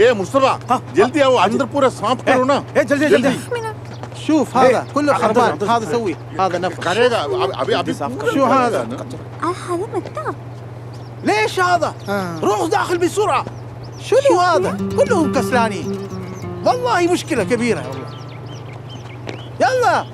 ए मुस्तफा जल्दी आओ अंदर पूरा साफ करो ना ايه جلدي جلدي شوف هذا كله حاضر، خربان حاضر. هذا سوي هذا نفخ करेगा अभी अभी अभी شو هذا؟ آه هذا مكتب ليش هذا؟ آه. روح داخل بسرعة شنو هذا؟ كلهم كسلانين والله مشكلة كبيرة والله يلا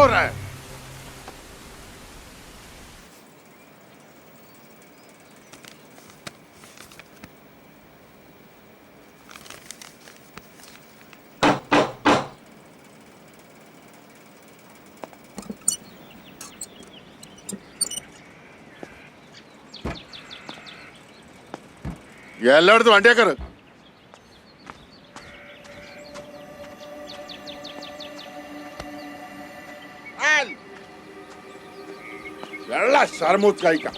போற എല്ലായിടത്തും വണ്ടിയേക്കറ് सारमोत गायिका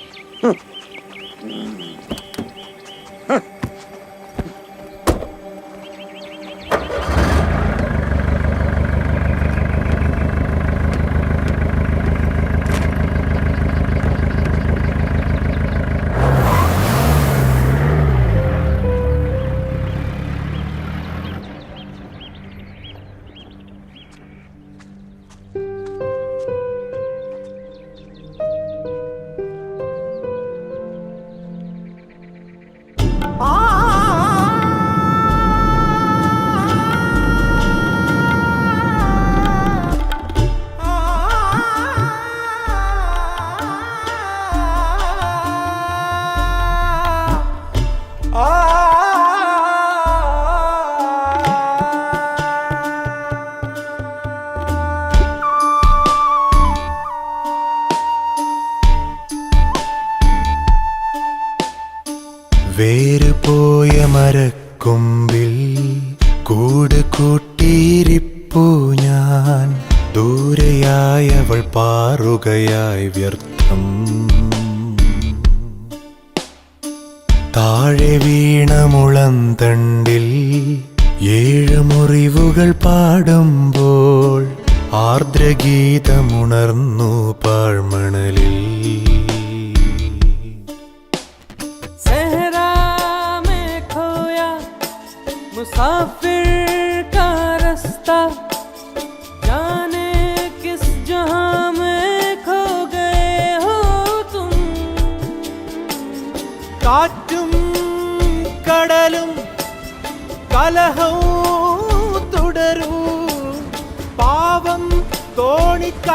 പാറുകയായി വ്യർത്ഥം. താഴെ വീണ മുളന്തണ്ടിൽ ഏഴ് മുറിവുകൾ പാടുമ്പോൾ ആർദ്രഗീതമുണർന്നു പാഴ്മണലിൽ. സഹരാമേ മുസാഫിർ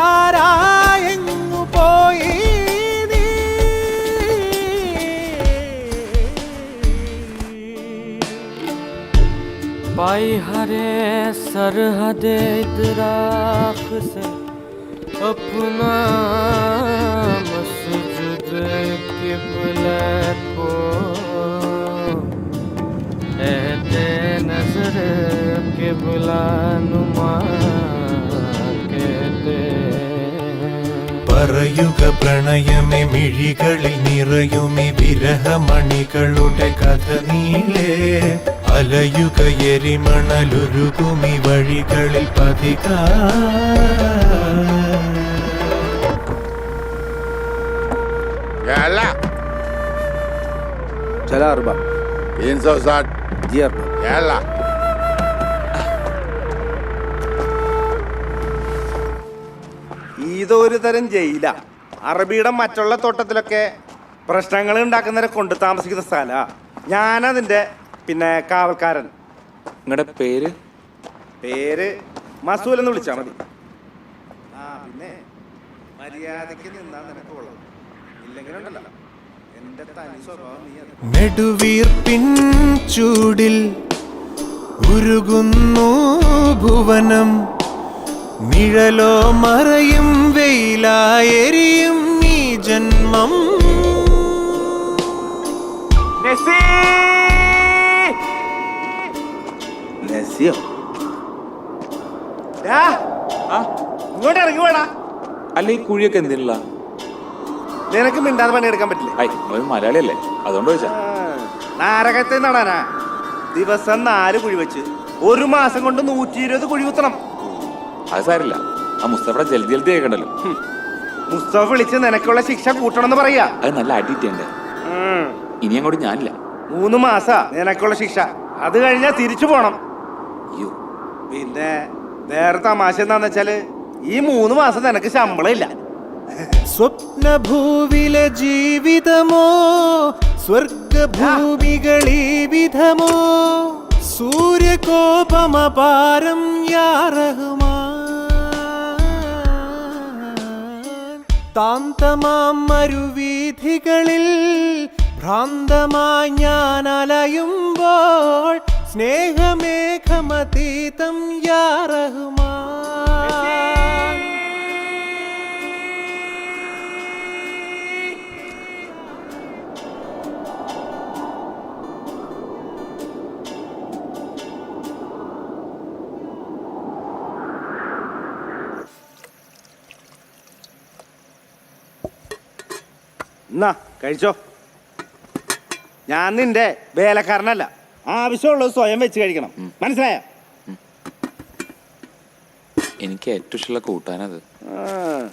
തോണിക്കാരായെങ്ങു പോയി നീ? पाई हरे सरहद इतराफ से अपना मस्जिद किबलत को एहते नजर किबला नुमा कहते हैं പറയുക പ്രണയമേ മിഴികളിൽ നിറയുമേ വിരഹമണികളുടെ കഥ നീലേ. അലയുക എരിമണലുരുകുമി വഴികളിൽ പതികാ. चला अरबा तीन सौ साठ ഇതൊരു തരം ജയില. അറബിയുടെ മറ്റുള്ള തോട്ടത്തിലൊക്കെ പ്രശ്നങ്ങൾ ഉണ്ടാക്കുന്നവരെ കൊണ്ട് താമസിക്കുന്ന സ്ഥലമാണ് ഞാനതിന്റെ പിന്നെ കാവൽക്കാരൻ. നിങ്ങളുടെ പേര്? പേര് മസൂൽ എന്ന് വിളിച്ചാൽ മതി. ആ പിന്നെ മര്യാദയ്ക്ക് നിന്നാ നിനക്ക് കൊള്ളാം. ഇല്ലെങ്കിലുണ്ടല്ലോ. എന്റെ തനി സ്വഭാവം നീ. നെടുവീർപ്പിൻ ചൂടിൽ ഉരുകുന്നു ഭുവനം. നിഴലോ മറയും വെയിലായെരിയും നീ ജന്മം. നസിയോ ഇങ്ങോട്ട് ഇറങ്ങി വേടാ അല്ല ഈ കുഴിയൊക്കെ എന്തിനുള്ള? നിനക്ക് മിണ്ടാതെ പണിയെടുക്കാൻ പറ്റില്ല? ഐ മലയാളി മലയാളിയല്ലേ? അതുകൊണ്ട് ചോദിച്ചാ. നാരകത്തെ നടാനാ. ദിവസം നാല് കുഴി വെച്ച് ഒരു മാസം കൊണ്ട് നൂറ്റി ഇരുപത് കുഴി കുത്തണം. അത് സാരില്ല ആ മുസ്തഫയുടെ ജൽദി ജൽദി കേൾക്കണ്ടല്ലോ മുസ്തഫ വിളിച്ച് നിനക്കുള്ള ശിക്ഷ കൂട്ടണം എന്ന് പറയാ. അത് നല്ല അടിയിട്ടുണ്ട്. ഉം. ഇനി അങ്ങോട്ട് ഞാനില്ല. മൂന്ന് മാസ നിനക്കുള്ള ശിക്ഷ. അത് കഴിഞ്ഞാ തിരിച്ചു പോണം. അയ്യോ. പിന്നെ വേറെ തമാശ എന്താന്ന് വെച്ചാൽ ഈ മൂന്ന് മാസം നിനക്ക് ശമ്പളം ഇല്ല. സ്വപ്നഭൂവിലെ ജീവിതമോ? സ്വർഗഭൂമികളീ വിധമോ? സൂര്യകോപമപാരം യാറഹുമാൻ താന്തമാം മരുവീഥികളിൽ ഭ്രാന്തമായി ഞാൻ അലയുമ്പോൾ സ്നേഹമേഘമതീതം യാറഹുമാൻ എന്നാ കഴിച്ചോ. ഞാൻ നിന്റെ വേലക്കാരനല്ല. ആവശ്യമുള്ളത് സ്വയം വെച്ച് കഴിക്കണം. മനസ്സിലായോ? എനിക്ക് ഏറ്റവും ഇഷ്ടമുള്ള കൂട്ടാനത് ആ.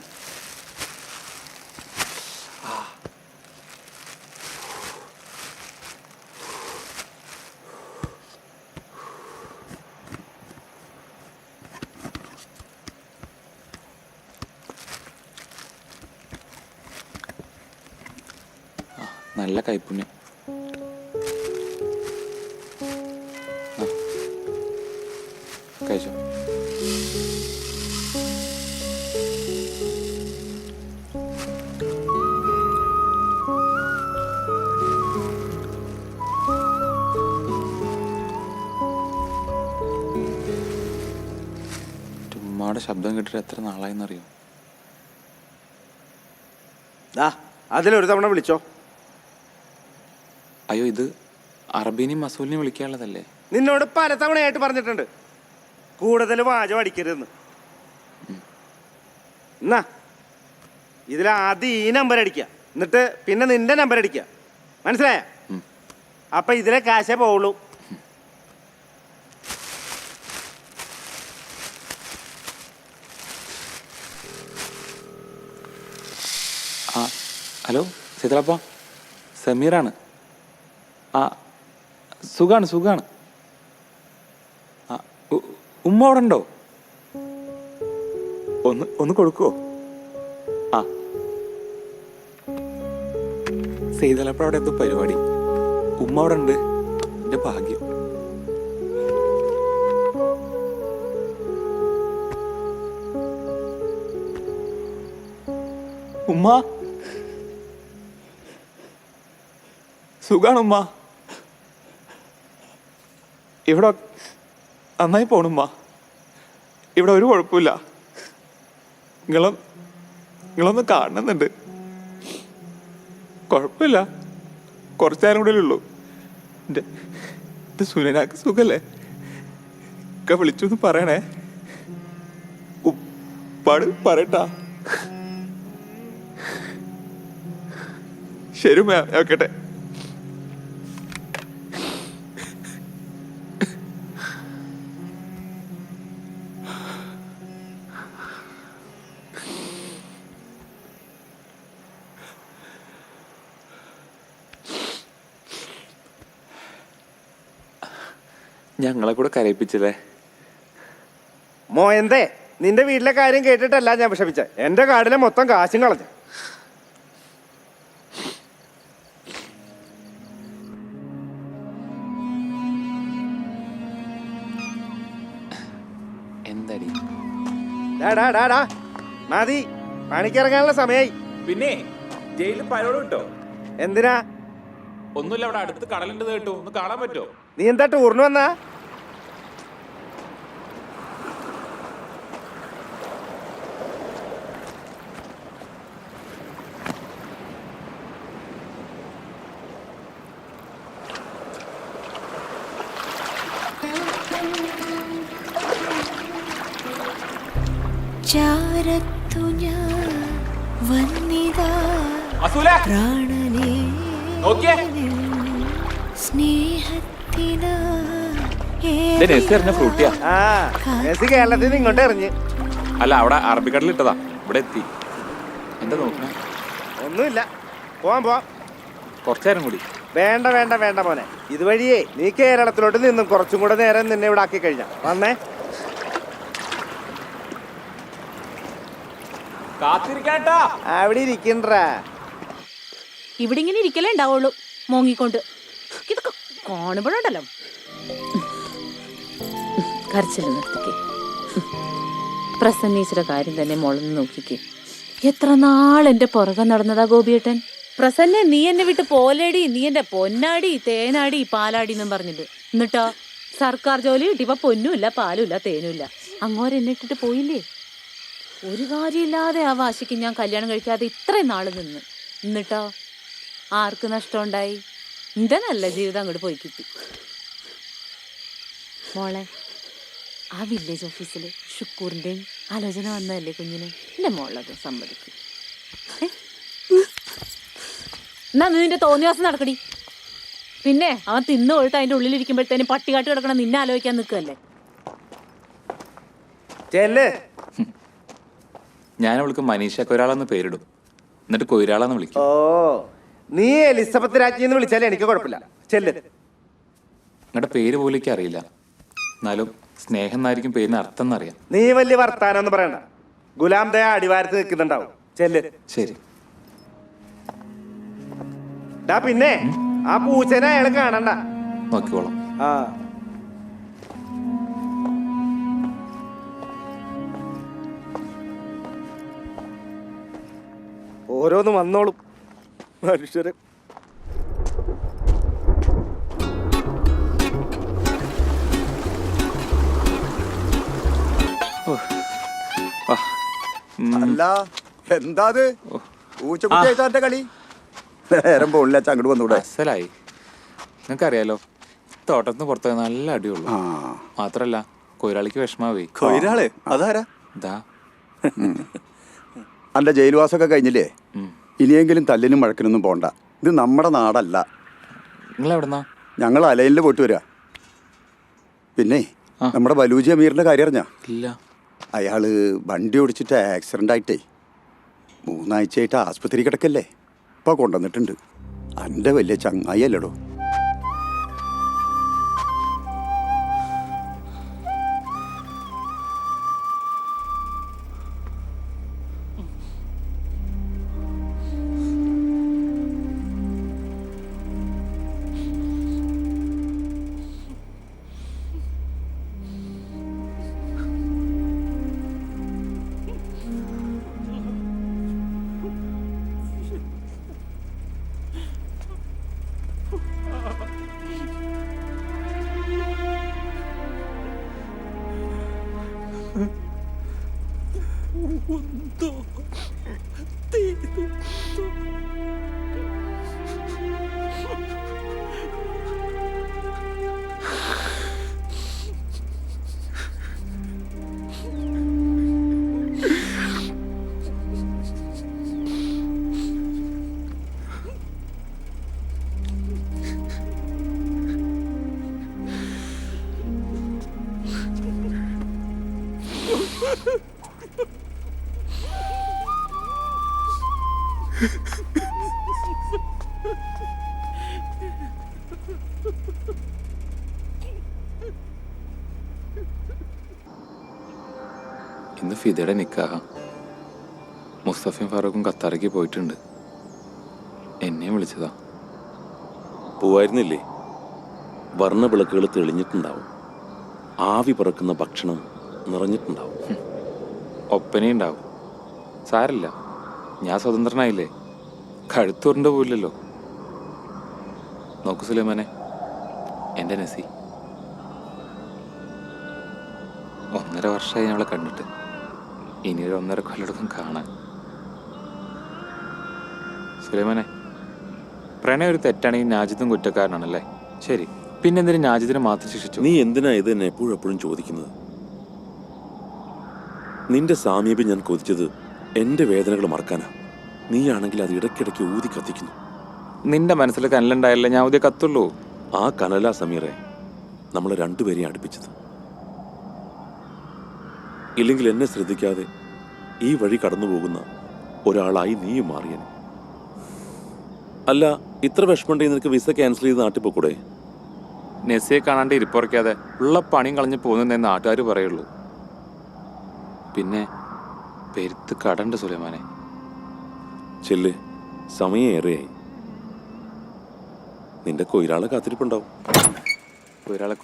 നല്ല കൈപ്പുണ്യം. കഴിച്ചോ? ശബ്ദം കിട്ടിട്ട് എത്ര നാളായെന്നറിയോ? അതിലൊരു തവണ വിളിച്ചോ. അയ്യോ ഇത് അറബീനെയും മസൂലിനെയും വിളിക്കാനുള്ളതല്ലേ? നിന്നോട് പല തവണയായിട്ട് പറഞ്ഞിട്ടുണ്ട്. കൂടുതൽ വാചം അടിക്കരുതെന്ന്. എന്നാ ഇതിൽ ആദ്യം ഈ നമ്പർ അടിക്ക എന്നിട്ട് പിന്നെ നിന്റെ നമ്പർ അടിക്ക മനസ്സിലായ. അപ്പൊ ഇതിലെ കാശേ പോവുള്ളൂ. ഹലോ സീതളപ്പ. സമീറാണ്. ആ സുഖാണ് സുഖാണ്. ഉമ്മ അവിടെ ഉണ്ടോ ഒന്ന് ഒന്ന് കൊടുക്കുവോ? ആ. സീതളപ്പ അവിടെ എന്തോ പരിപാടി. ഉമ്മ അവിടെ ഉണ്ട് എന്റെ ഭാഗ്യം. ഉമ്മ? സുഖാണ് ഉമ്മ ഇവിടെ നന്നായി പോണുമ്മ ഇവിടെ ഒരു കുഴപ്പമില്ല. നിങ്ങളെ നിങ്ങളൊന്ന് കാണുന്നുണ്ട്. കുഴപ്പമില്ല. കുറച്ച് നേരം കൂടെ ഉള്ളൂ. എന്റെ സുനനാക്ക് സുഖല്ലേ? ഒക്കെ വിളിച്ചു എന്ന് പറയണേ. ഉപ്പാട് പറയട്ടാ. ശരി മാം ഞാൻ ഞങ്ങളെ കൂടെ കരയിപ്പിച്ചല്ലേ? മോയന്തേ നിന്റെ വീട്ടിലെ കാര്യം കേട്ടിട്ടല്ല ഞാൻ വിഷമിച്ച. എന്റെ കാർഡിലെ മൊത്തം കാശും കളഞ്ഞു. എന്തടി? ഡാ, ഡാ, ഡാ, ഡാ. മതി. പണിക്കിറങ്ങാനുള്ള സമയായി. പിന്നെ ജയിലിൽ പരോട് കിട്ടോ എന്തിനാ? ഒന്നുമില്ല അവിടെ അടുത്ത് കടലുണ്ട് കേട്ടോ. ഒന്ന് കാണാൻ പറ്റുമോ? നീ എന്താ ടൂറിന് വന്നാ? ചാരത്തു ഞാൻ വന്നിതാ. അസൂല. പ്രാണനേ സ്നേഹത്തിനാ ഫ്രൂട്ടിയാ. ആ മെസ്സി കേരളത്തിൽ നിന്ന് ഇങ്ങോട്ട് എറിഞ്ഞ്. അല്ല അവിടെ അറബിക്കടലിൽ ഇട്ടതാ. ഇവിടെ എത്തി. എന്താ നോക്കണേ? ഒന്നുമില്ല. പോവാൻ പോവാം. കുറച്ചേരം കൂടി. വേണ്ട വേണ്ട വേണ്ട മോനെ. ഇതുവഴിയേ നീ കേരളത്തിലോട്ട് നിന്നും കുറച്ചും കൂടെ നേരം നിന്നെ ഇവിടെ ആക്കി കഴിഞ്ഞ. വന്നേ. കാത്തിരിക്കാട്ടാ. അവിടെ ഇരിക്കണ്ടാ. ഇവിടെ ഇങ്ങനെ ഇരിക്കലേ ഉണ്ടാവുള്ളൂ. മോങ്ങിക്കൊണ്ട്. ഇതൊക്കെ കാണുമ്പോഴുണ്ടല്ലോ കരച്ചിൽ നിർത്തിക്കേ. പ്രസന്നീശ്വര കാര്യം തന്നെ മുളന്ന് നോക്കിക്കേ. എത്ര നാൾ എന്റെ പുറകെ നടന്നതാ ഗോപിയേട്ടൻ? പ്രസന്ന നീ എന്നെ വിട്ട് പോലേടി. നീ എന്റെ പൊന്നാടി തേനാടി പാലാടി എന്നും പറഞ്ഞിട്ട്. എന്നിട്ടോ സർക്കാർ ജോലി കിട്ടിയപ്പോ പൊന്നുമില്ല പാലുമില്ല തേനുമില്ല. അങ്ങോരെന്നെ ഇട്ടിട്ട് പോയില്ലേ? ഒരു കാര്യമില്ലാതെ ആ വാശിക്ക് ഞാൻ കല്യാണം കഴിക്കാതെ ഇത്രയും നാൾ നിന്ന്. എന്നിട്ടോ? ആർക്ക് നഷ്ടമുണ്ടായി? എന്റെ നല്ല ജീവിതം അങ്ങോട്ട് പോയി കിട്ടി. മോളെ ആ വില്ലേജ് ഓഫീസിൽ ഷുക്കൂറിന്റെയും ആലോചന വന്നതല്ലേ കുഞ്ഞിന്? എന്റെ മോളത് സമ്മതിക്കും? എന്നാ നിന്റെ തോന്നിവാസം നടക്കടി. പിന്നെ അവൻ തിന്നു കൊടുത്ത് അതിന്റെ ഉള്ളിലിരിക്കുമ്പോഴത്തേനും പട്ടികാട്ടി കിടക്കണം നിന്നെ ആലോചിക്കാൻ നിൽക്കുകയല്ലേ? ചെല്ല്. ഞാൻ അവൾക്ക് മനീഷ കൊയ്രാളെന്ന് പേരിടും. എന്നിട്ട് കൊയ്രാളെന്ന് വിളിക്കും. ഓ നീ എലിസബത്ത് രാജ്ഞി എന്ന് വിളിച്ചാലേ എനിക്ക് കുഴപ്പമില്ല. ചെല്ല്. നിങ്ങളുടെ പേര് പോലും എനിക്ക് അറിയില്ല. എന്നാലും സ്നേഹം എന്നായിരിക്കും പേരിന് അർത്ഥം എന്നറിയാം. നീ വലിയ വർത്താനം എന്ന് പറയണ്ട. ഗുലാം ദയ അടിവാരത്ത് നിൽക്കുന്നുണ്ടാവും. ചെല്ല്. ശരി. ഡാ പിന്നെ ആ പൂച്ചനെ അയാൾ കാണണ്ട. നോക്കിക്കോളാം. ആ. ഓരോന്ന് വന്നോളും ഉം. അല്ല എന്താ അത്? പൂച്ചക്കുട്ടിയായിട്ടാ കളി? നേരം പോണില്ല അങ്ങോട്ട് വന്നൂടെ? അസലായി. നിങ്ങൾക്കറിയാലോ തോട്ടത്തിന് പുറത്ത് നല്ല അടിയുള്ളൂ. ആ. മാത്രല്ല കൊയ്രാളിക്ക് വിഷമാവേ. കൊയിലാൾ അതാരാ? ഇതാ അന്റെ ജയിൽവാസമൊക്കെ കഴിഞ്ഞില്ലേ. ഇനിയെങ്കിലും തല്ലിനും മഴക്കിനൊന്നും പോണ്ട. ഇത് നമ്മുടെ നാടല്ല. നിങ്ങൾ എവിടെന്നാ ഞങ്ങൾ അലയിലിൽ പോയിട്ട് വരിക പിന്നെ നമ്മുടെ ബലൂജി അമീറിന്റെ കാര്യം അറിഞ്ഞാ? ഇല്ല. അയാൾ വണ്ടി ഓടിച്ചിട്ട് ആക്സിഡന്റ് ആയിട്ടേ മൂന്നാഴ്ചയായിട്ട് ആസ്പത്രി കിടക്കല്ലേ. ഇപ്പൊ കൊണ്ടുവന്നിട്ടുണ്ട്. അന്റെ വലിയ ചങ്ങായി അല്ലടോ ഇന്ന് ഫിദയുടെ നിക്കാഹ. മുസ്തഫയും ഫാറൂഖും ഖത്താറേക്ക് പോയിട്ടുണ്ട്. എന്നെയും വിളിച്ചതാ. പോവായിരുന്നില്ലേ? വർണവിളക്കുകൾ തെളിഞ്ഞിട്ടുണ്ടാവും. ആവി പറക്കുന്ന ഭക്ഷണം നിറഞ്ഞിട്ടുണ്ടാവും. ഒപ്പനയുണ്ടാവും സാരല്ല. ഞാൻ സ്വതന്ത്രനായില്ലേ? കഴുത്തൂറിന്റെ പോയില്ലല്ലോ നോക്കു സുലൈമാനെ. എന്റെ നസി. ഒന്നര വർഷമായി ഞങ്ങളെ കണ്ടിട്ട്. ഇനി ഒരു ഒന്നര കൊല്ലടക്കം കാണാൻ. സുലൈമാനെ പ്രണയം ഒരു തെറ്റാണെങ്കിൽ നാജിദും കുറ്റക്കാരനാണല്ലേ? ശരി. പിന്നെന്തിനു നാജിദിനെ മാത്രം ശിക്ഷിച്ചു? നീ എന്തിനാ ഇത് എന്നെ എപ്പോഴും എപ്പോഴും ചോദിക്കുന്നത്? നിന്റെ സാമീപ്യം ഞാൻ കൊതിച്ചത് എന്റെ വേദനകൾ മറക്കാനാ. നീയാണെങ്കിൽ അത് ഇടയ്ക്കിടയ്ക്ക് ഊതി കത്തിക്കുന്നു. നിന്റെ മനസ്സിൽ കനലുണ്ടായല്ലേ ഞാൻ ഊതി കത്തുള്ളൂ? ആ കനല സമീറെ നമ്മളെ രണ്ടുപേരെയും അടുപ്പിച്ചത്. ഇല്ലെങ്കിൽ എന്നെ ശ്രദ്ധിക്കാതെ ഈ വഴി കടന്നു പോകുന്ന ഒരാളായി നീയും മാറിയൻ അല്ല ഇത്ര വിഷമമുണ്ടെങ്കിൽ നിനക്ക് വിസ ക്യാൻസൽ ചെയ്ത് നാട്ടിൽ പോക്കൂടെ? നെസ്സിയെ കാണാണ്ട് ഇരിപ്പുറയ്ക്കാതെ ഉള്ള പണിയും കളഞ്ഞ് പോകുന്നതെന്നേ നാട്ടുകാർ പറയുള്ളൂ. പിന്നെ പെരുത്ത് കടണ്ട് സുലൈമാനെ. ചെല്ല് സമയം ഏറെയായി. നിന്റെ കൊയിലാളെ കാത്തിരിപ്പുണ്ടാവും. ഒരാളെ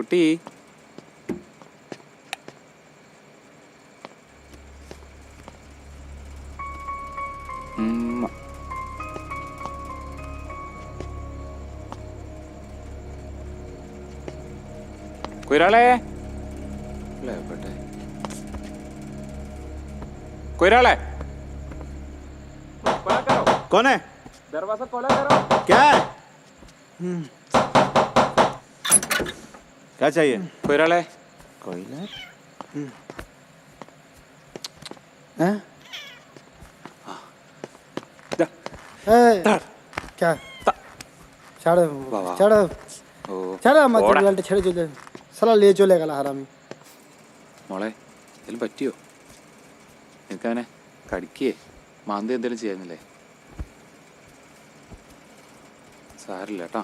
കൊയിരാളെ ആവട്ടെ കൊയിരാളെ कौन है दरवाजा खोला करो क्या है क्या चाहिए कोयराल है कोयला है क्या चढ़ चढ़ चढ़ मत चढ़ चढ़ സല ലേ ചോലെ കല ഹറാമി. മോളെ എന്തെങ്കിലും പറ്റിയോ? നിനക്കവനെ കടിക്കേ മാന്തി എന്തെങ്കിലും ചെയ്യാനില്ലേ? സാരില്ല കേട്ടോ.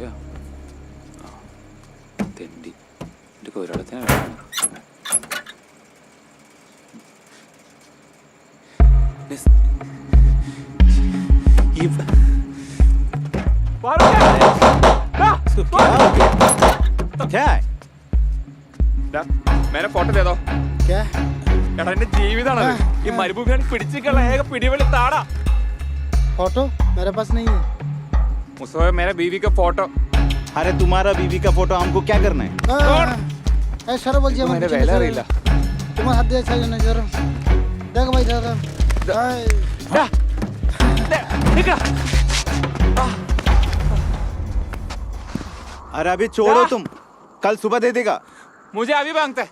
പോയാ തെണ്ടി എൻ്റെ കൊരാളത്തിനെ വേണം क्या है മേലെ ഫോട്ടോ ചെയ്തോ क्या എടാ എന്റെ ജീവിതമാണ് ഈ മരുഭൂമിയാണ് പിടിച്ചിട്ടുള്ള ഏക പിടിവെളി താടാ फोटो मेरे पास नहीं है മുസോയ മേരെ ബീവി का ഫോട്ടോ अरे तुम्हारा बीवी का फोटो हमको क्या करना है ए सर बोल जी मेरे वेला रहीला तुम्हारे हाथ दे चाहिए ना जरा देख भाई दादा अरे अभी छोड़ो तुम कल सुबह दे देगा मुझे अभी मांगते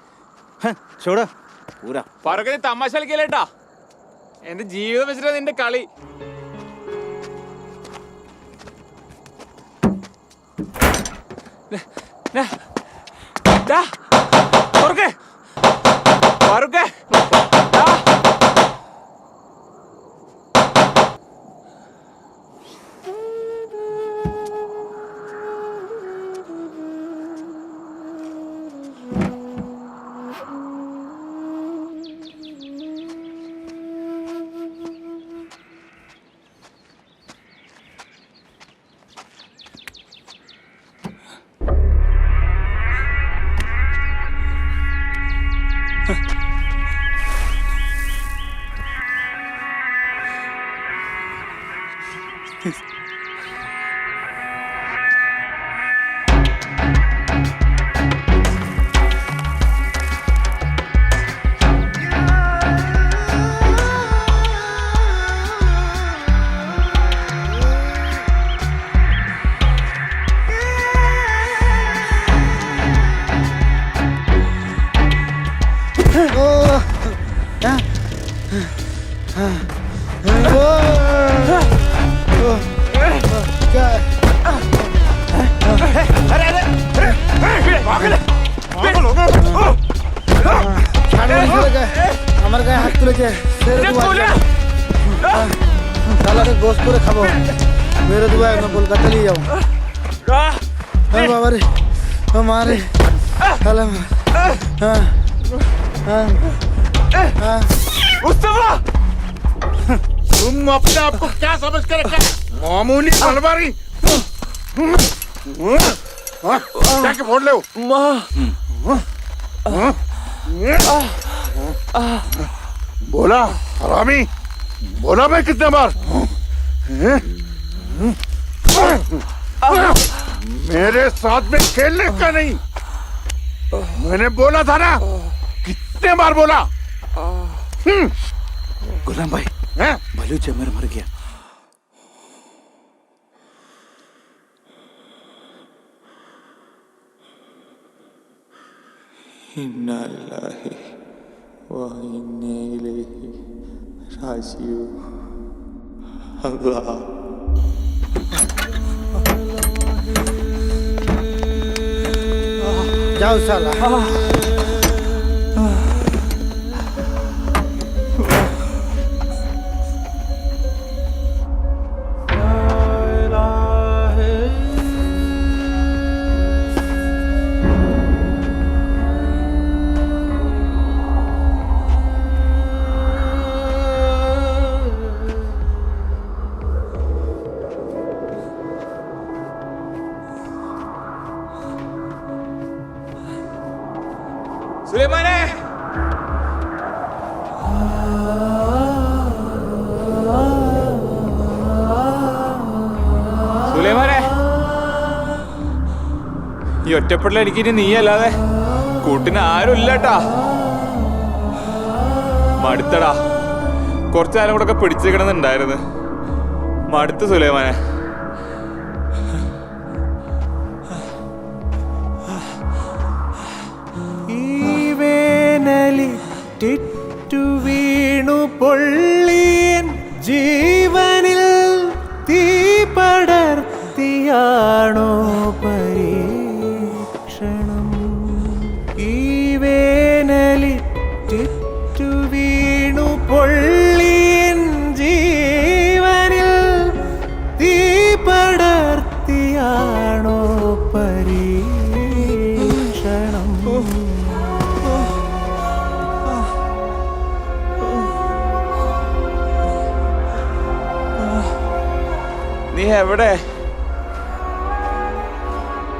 हाँ, छोड़ो पूरा പറക്കെ നീ തമാശ കളിക്കല്ലേട്ടാ എന്റെ ജീവിതം വെച്ചിട്ട് നിന്റെ കളി ദാ, തുറക്ക്. 됐 어. हाँ तुम अपने आप को क्या समझ कर रखा मामूली मलबारी फोड़ ले बोला, हरामी। बोला मैं कितने बार? मेरे साथ में खेलने का नहीं। मैंने बोला था ना कितने बार बोला? हम्म। गुलाम भाई हैं? भलू चमर मर गया। जाओ साला। ഒറ്റപ്പെടൽ എനിക്ക് നീ അല്ലാതെ കൂട്ടിന് ആരും ഇല്ലട്ടാ മടുത്തടാ കുറച്ചാലും കൂടെ ഒക്കെ പിടിച്ചിരിക്കണമെന്നുണ്ടായിരുന്നു. മടുത്ത് സുലൈമാനെ. വീണു പൊള്ളിയൻ ജീവനിൽ തീ പടർത്തിയാണോ എവിടെ?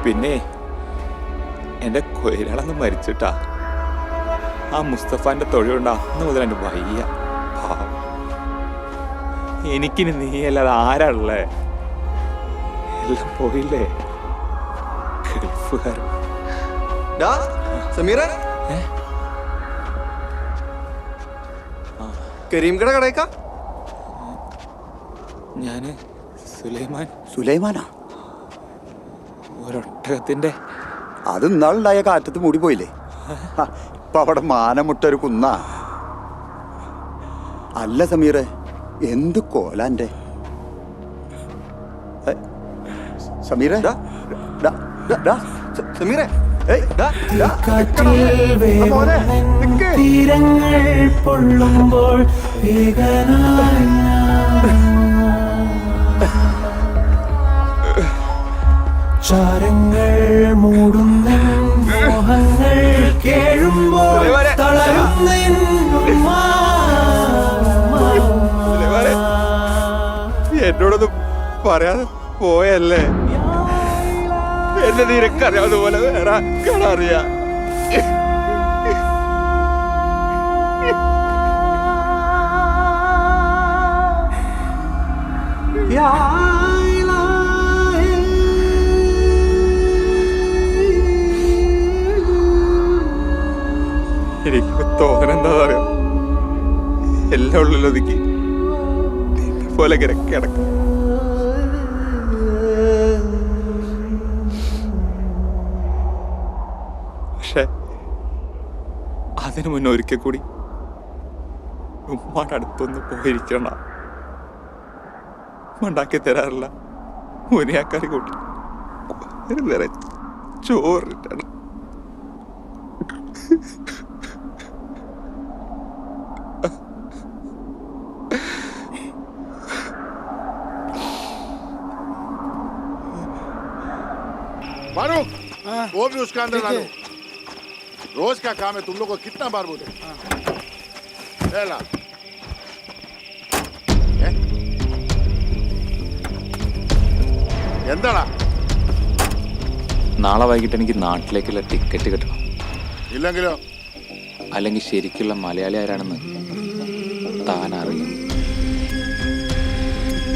പിന്നെ എന്റെ കൊയിലാളന്ന് മരിച്ചിട്ടാ. ആ മുസ്തഫാന്റെ തൊഴിലുണ്ട് അന്ന് മുതൽ എന്റെ വയ്യ. പാവം. എനിക്കിനി നീ അല്ലാതെ ആരാളേ എല്ലാം പോയില്ലേ? ഗൾഫുകാരൻ. സമീറ. കരീം കട കടയേക്കാ ഞാൻ സുലൈമാൻ. സുലൈമാനാ? ഒരൊട്ടകത്തിന്റെ അത് ഇന്നാളുണ്ടായ കാറ്റത്ത് മൂടിപ്പോയില്ലേ? പോയില്ലേ ഇപ്പൊ അവിടെ മാനമുട്ടൊരു കുന്ന. അല്ല സമീറെ എന്ത് കോലാന്റെ സമീറെ സമീറെ. തീരങ്ങൾ പൊള്ളുമ്പോൾ വേഗനായി ചാരങ്ങൾ മൂടുന്ന മോഹങ്ങൾ കേഴുമ്പോൾ തളരുന്ന എന്നോടൊന്നും പറയാതെ പോയല്ലേ? എന്നെ നിനക്കറിയാവുന്ന പോലെ വേറെ ആർക്കാണറിയാ എനിക്ക് തോന്നണെന്താ പറയാ എല്ലാം ഉള്ളിലൊതുക്കി പോലെ ഇങ്ങനെ കിടക്കും പക്ഷെ അതിനു മുന്നേ ഒരിക്കൽ കൂടി ഉമ്മാടെ അടുത്തൊന്ന് പോയിരിക്കണ. ഉണ്ടാക്കി തരാറില്ല. മുനിയാക്കാരി കൂട്ടി. ചോറിട്ടാണ്. वो भी उसका अंदर ठीक है। डालो रोज का काम है तुम लोग को कितना बार बोले ले ला ए? എന്താടാ നാളെ വൈകിട്ട് എനിക്ക് നാട്ടിലേക്കുള്ള ടിക്കറ്റ് കിട്ടണം ഇല്ലെങ്കിലോ അല്ലെങ്കിൽ ശരിക്കുള്ള മലയാളി ആരാണെന്ന് താൻ അറിയും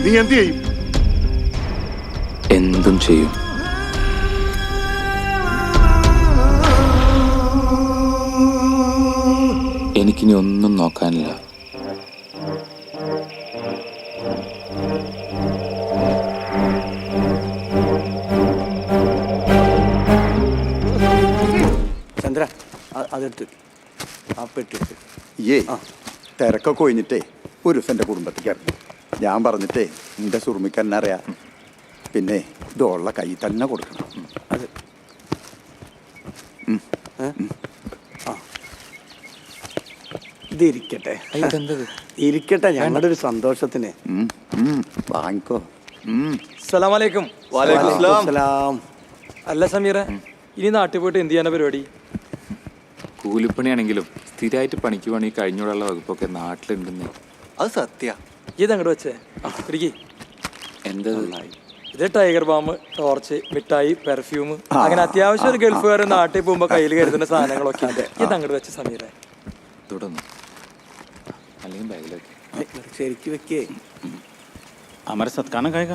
നീ എന്ത് ചെയ്യും എന്തും ചെയ്യും എനിക്കിനി ഒന്നും നോക്കാനില്ല. ചന്ദ്ര അതെടുത്ത്. ആ പെട്ടെടുത്ത് ഏ തിരക്കൊക്കെ ഒഴിഞ്ഞിട്ടേ ഒരു ദിവസം എന്റെ കുടുംബത്തേക്ക് ഇറങ്ങി. ഞാൻ പറഞ്ഞിട്ടേ എന്റെ സുറുമിക്കന്നെ അറിയാം? പിന്നെ ഇതുള്ള കൈ തന്നെ കൊടുക്കണം. അത് ഏ? ആ ഇത് ഇരിക്കട്ടെ. ഇരിക്കട്ടെ ഞങ്ങളുടെ ഒരു സന്തോഷത്തിന്. വാങ്ങിക്കോ. സലാമലൈക്കും സലാം. അല്ല സമീറ ഇനി നാട്ടിൽ പോയിട്ട് എന്ത് ചെയ്യാനാ പരിപാടി? കൂലിപ്പണിയാണെങ്കിലും സ്ഥിരമായിട്ട് പണിക്ക് പണി കഴിഞ്ഞുള്ള വകുപ്പൊക്കെ നാട്ടിലുണ്ടെന്ന്. അത് സത്യ. ഇത് അങ്ങോട്ട് വെച്ചേ? ഇരിക്കി. എന്താ? ഇത് ടൈഗർ ബാം ടോർച്ച് മിഠായി പെർഫ്യൂം അങ്ങനെ അത്യാവശ്യം ഒരു ഗൾഫുകാരൻ നാട്ടിൽ പോകുമ്പോ കയ്യിൽ കരുതുന്ന സാധനങ്ങളൊക്കെ. ഇത് അങ്ങോട്ട് വെച്ച സമീറേ? തുടർന്നു അല്ലെങ്കിൽ ബാഗിലേക്ക് ശരിക്കും വെക്കേ. അമര സത്കാരം കായക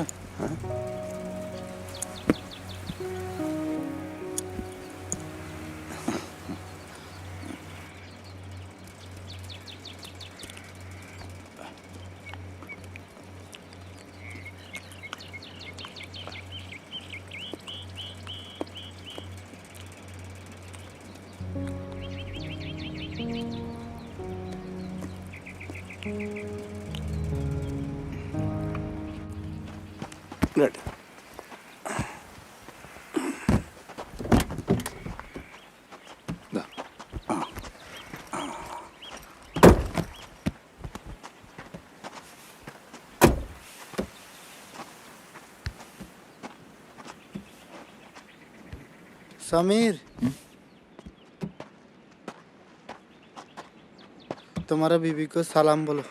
সমীর। তোমার বিবি কো সালাম বলো।